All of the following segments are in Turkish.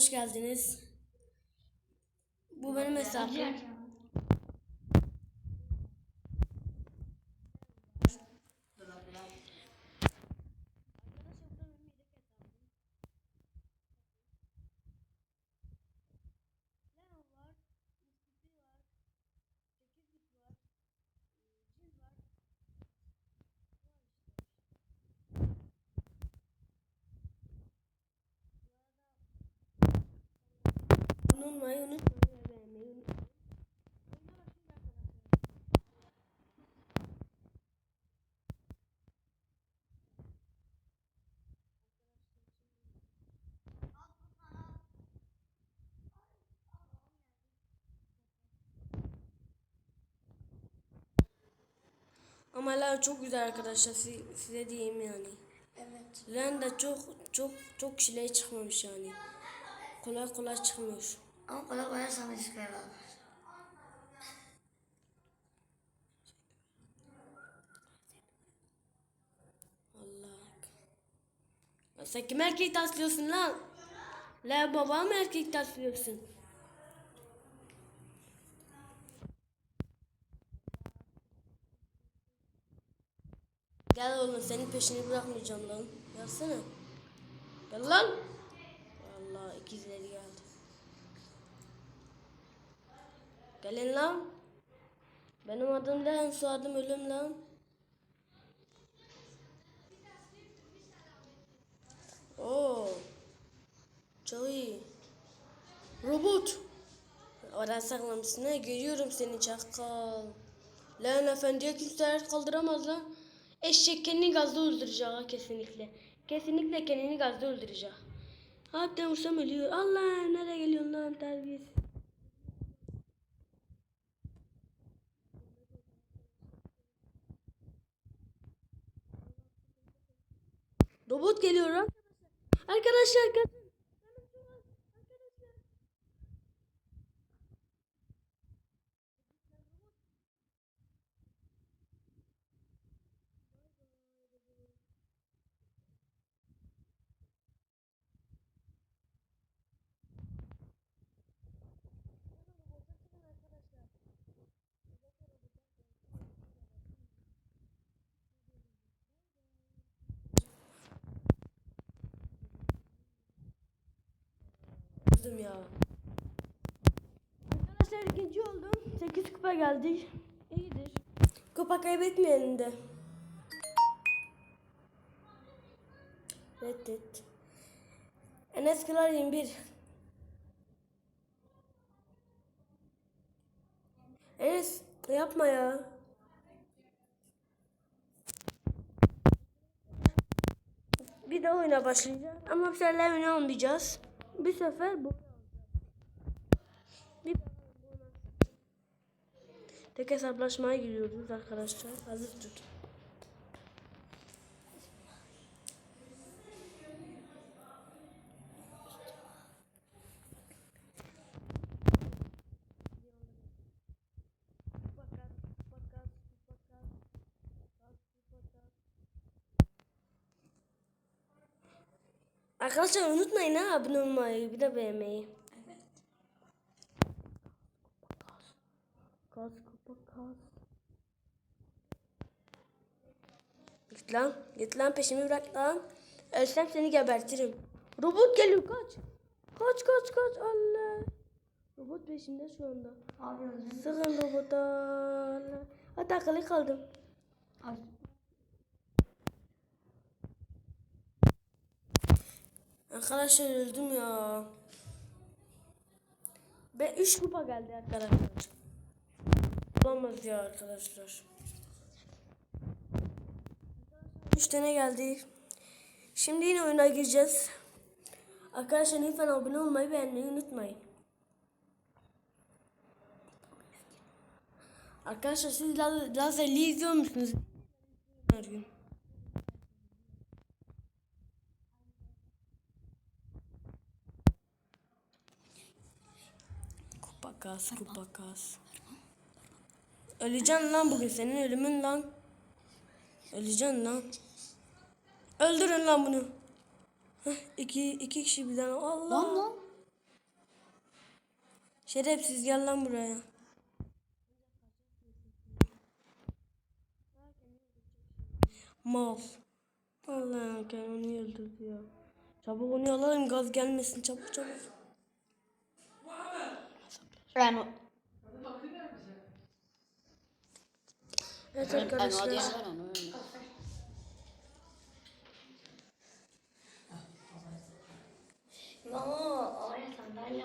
hoş geldiniz. Bu benim hesabım. Unutmayın, unutmayın. beğenmeyi unutmayın. Ama la çok güzel arkadaşlar si- size diyeyim yani. Evet. Ren de çok çok çok kişilere çıkmamış yani. Kolay kolay çıkmıyor. Ama kolay kolay sana çıkarlar. Allah. Ya sen kim erkek taslıyorsun lan? La baba mı erkek taslıyorsun? Gel oğlum senin peşini bırakmayacağım lan. Gelsene. Gel lan. Allah ikizleri geldi. Gelin lan. Benim adım Ren, soyadım ölüm lan. Oo. Çok iyi. Robot. Oraya saklamışsın ha. Görüyorum seni çakal. Lan efendiye kimse el kaldıramaz lan. Eşek kendini gazda öldürecek ha kesinlikle. Kesinlikle kendini gazda öldürecek. Hatta vursam ölüyor. Allah nereye geliyorsun lan terbiyesiz. Robot geliyor arkadaşlar. Arkadaşlar Kızdım ya. Arkadaşlar ikinci oldum. 8 kupa geldi. İyidir. Kupa kaybetmeyelim de. Reddet. Enes Kılar 21. Enes yapma ya. Bir de oyuna başlayacağız. Ama bu sefer oyuna olmayacağız. Bir sefer bu. Bir Tek hesaplaşmaya giriyoruz arkadaşlar. Hazır tut. Arkadaşlar unutmayın ha abone olmayı bir de beğenmeyi. Evet. Kaz kapa kaz. Git lan. Git lan peşimi bırak lan. Ölsem seni gebertirim. Robot geliyor kaç. Kaç kaç kaç Allah. Robot peşimde şu anda. Abi. Sıkın robota. Hatta akıllı kaldım. Abi. Arkadaşlar öldüm ya. Ve 3 kupa geldi arkadaşlar. Olamaz ya arkadaşlar. 3 tane geldi. Şimdi yine oyuna gireceğiz. Arkadaşlar lütfen abone olmayı beğenmeyi unutmayın. Arkadaşlar siz Laz- Lazer'i izliyor musunuz? Her gün. Kupa kas, kupa kas. Öleceksin lan bugün senin ölümün lan. Öleceksin lan. Öldürün lan bunu. Heh, iki, iki kişi birden. Allah. Lan lan. Şerefsiz gel lan buraya. Mal. Allah'ım kendini öldürdü ya. Çabuk onu alalım gaz gelmesin çabuk çabuk. Ben Evet Ben o arkadaşlar. Mama oraya sandalye.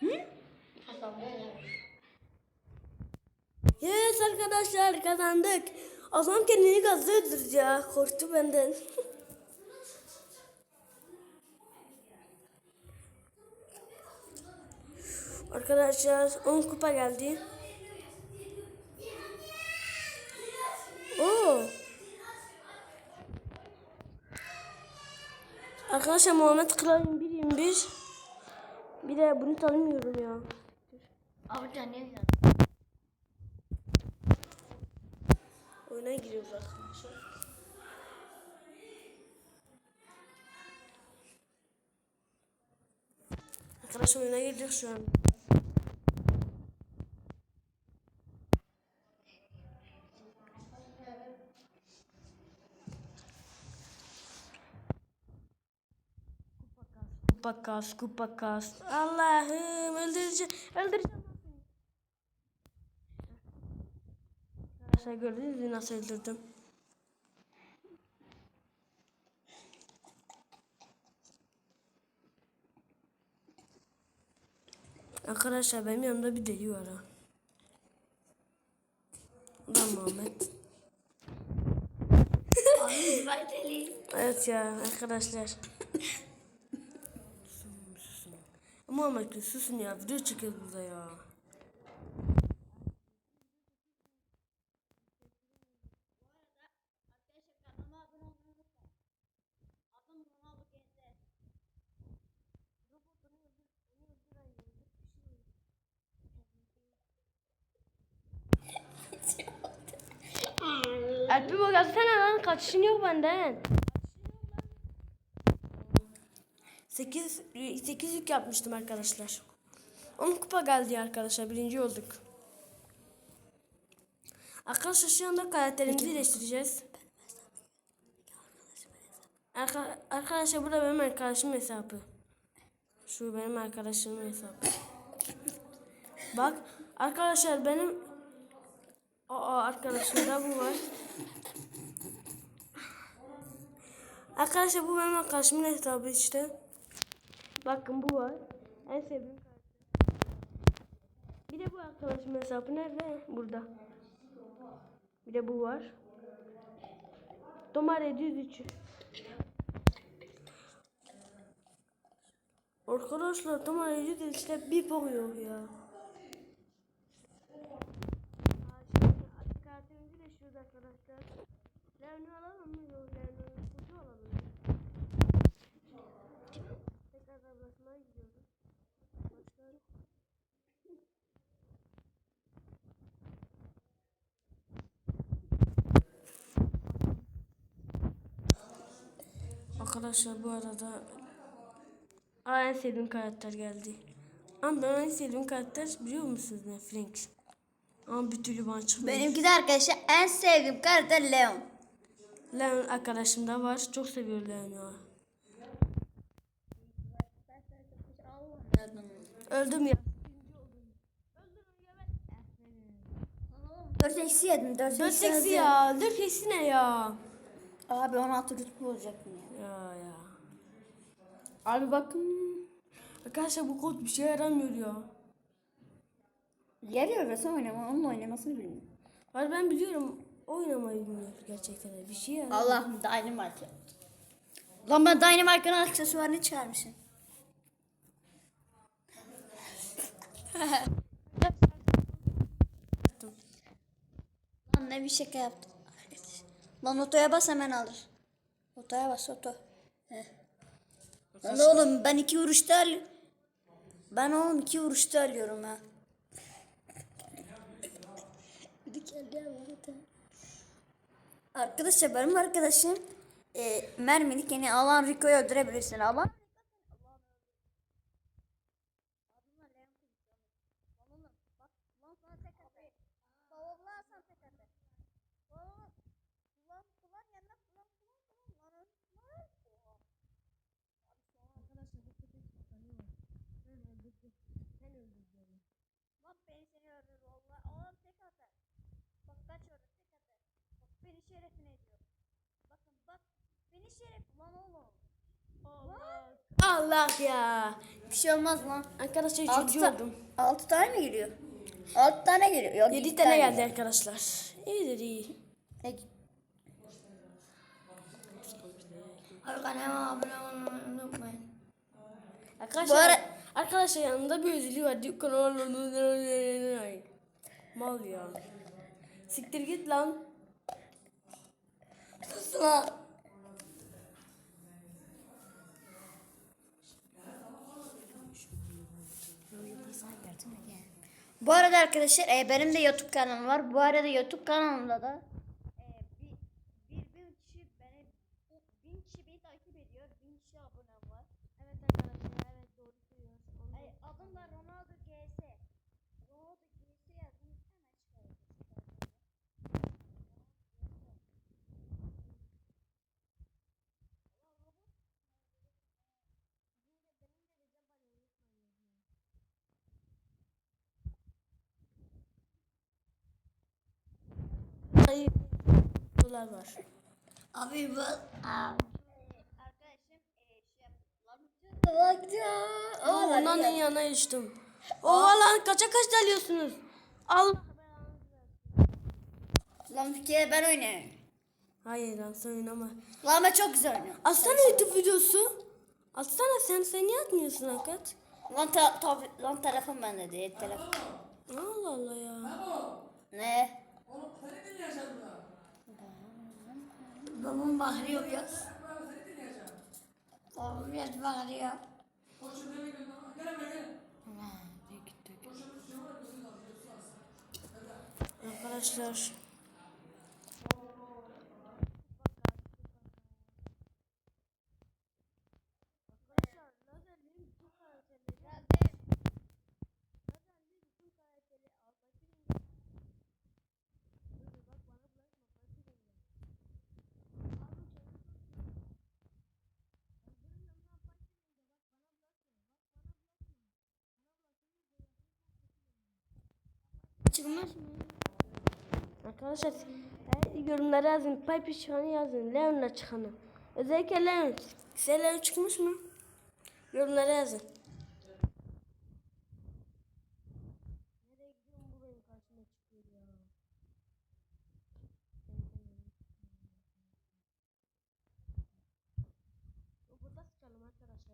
Hı? Yes arkadaşlar kazandık. Adam kendini gazla öldürdü ya. Korktu benden. arkadaşlar 10 kupa geldi. Oo. Arkadaşlar Muhammed Kılav'ın 1.21. Bir de bunu tanımıyorum ya. Abi güzel. Oyuna giriyoruz arkadaşlar. Arkadaşlar oyuna girdik şu an. Kupa kas, kupa kas. Allah'ım öldüreceğim, öldüreceğim. Arkadaşlar gördünüz mü nasıl öldürdüm? Arkadaşlar benim yanımda bir deli var ha. Da Muhammed. Evet ya arkadaşlar. susun susun. Muhammed susun ya video çekiyoruz burada ya. Alp'i bu gelsene lan kaçışın yok benden. 8 8 yük yapmıştım arkadaşlar. 10 kupa geldi arkadaşlar. Birinci olduk. Arkadaşlar şu anda karakterimizi değiştireceğiz. Arka, arkadaşlar burada benim arkadaşım hesabı. Şu benim arkadaşımın hesabı. Bak arkadaşlar benim Aa arkadaşımda bu var. Arkadaşlar bu benim arkadaşımın hesabı işte. Bakın bu var. En sevdiğim. Bir de bu arkadaşımın hesabı nerede? Burada. Bir de bu var. Domar 703. Arkadaşlar Domar 703'te bir bok ya. Karakterimizi değiştiriyoruz arkadaşlar. Leon'u alalım mı? Yok Leon'u kutu alalım. Tekrar tablasına gidiyoruz. Başlar. Arkadaşlar bu arada Aa, en sevdiğim karakter geldi. Ama ben en sevdiğim karakter biliyor musunuz ne? Frank. Ama bir türlü bana çıkmıyor. Benimki de arkadaşlar en sevdiğim karakter Leon. Leon arkadaşım da var. Çok seviyor Leon'u. Öldüm ya. 4 eksi yedim. 4 4 eksi ya. 4 eksi ne ya? Abi 16 rütbe olacaktım ya. Ya ya. Abi bakın. Arkadaşlar bu kod bir şey yaramıyor ya. Yarıyor sen oynama. Onun oynamasını bilmiyorum. Var ben biliyorum. Oynamayı bilmiyor gerçekten de. Bir şey yaramıyor. Allah'ım Dynamite. Lan ben Dynamite'ın aksesuarını çıkarmışım. Lan ne bir şaka yaptım. Lan otoya bas hemen alır. Otoya bas oto. Lan oğlum ben iki vuruşta al. Ben oğlum iki vuruşta alıyorum ha. Arkadaşlar benim arkadaşım e, mermilik yani Alan Rico'yu öldürebilirsin ama şerefine diyor. Bakın bak beni şeref lan oğlum. Allah ya. Bir şey olmaz lan. Arkadaşlar üçüncü ta- oldum. altı tane mi geliyor? Altı tane geliyor. Yok, Yedi iki tane geldi geliyor. arkadaşlar. İyidir iyi. Peki. Kanalıma abone olmayı unutmayın. Arkadaşlar, Bu ara- arkadaşlar yanında bir özelliği var. Dükkan Mal ya. Siktir git lan. Sus lan. Bu arada arkadaşlar e, benim de YouTube kanalım var. Bu arada YouTube kanalımda da e, bir, bir bin kişi beni bin kişi beni takip ediyor. Bin kişi abonem var. Evet arkadaşlar evet doğru söylüyorsun. Ay, adım da Ronaldo GS. Ronaldo GS yazın hemen çıkar. Hayır. Dolar var. Abi bu arkadaşım e, şey ondan en yana içtim. Oha lan kaça kaç alıyorsunuz? Al. Lan bir kere ben oynayayım. Hayır lan sen oynama. Lan ben çok güzel oynuyorum. Atsana YouTube videosu. Atsana sen sen niye atmıyorsun hakikat? Lan, ta, tabi- lan telefon bende değil telefon. Allah Allah ya. Ne? Babam bağırıyor biraz. Babam biraz bağırıyor. Arkadaşlar. Çıkmaz mı? Arkadaşlar yorumlara yazın. Pipe çıkanı yazın. Leon'la çıkanı. Özellikle Leon. Size Leon çıkmış mı? Yorumlara yazın. Nereye gidiyorum bu benim karşıma çıkıyor ya. Burada sıkalım arkadaşlar.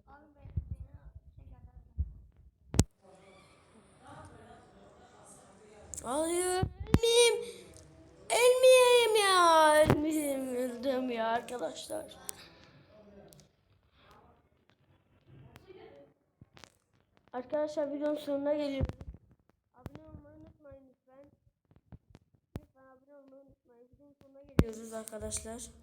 Hayır. Ölmeyeyim. Ölmeyeyim ya. Ölmeyeyim. Öldüm ya arkadaşlar. Arkadaşlar videonun sonuna geliyoruz. Abone olmayı unutmayın lütfen. Lütfen abone olmayı unutmayın. Videonun sonuna geliyoruz arkadaşlar.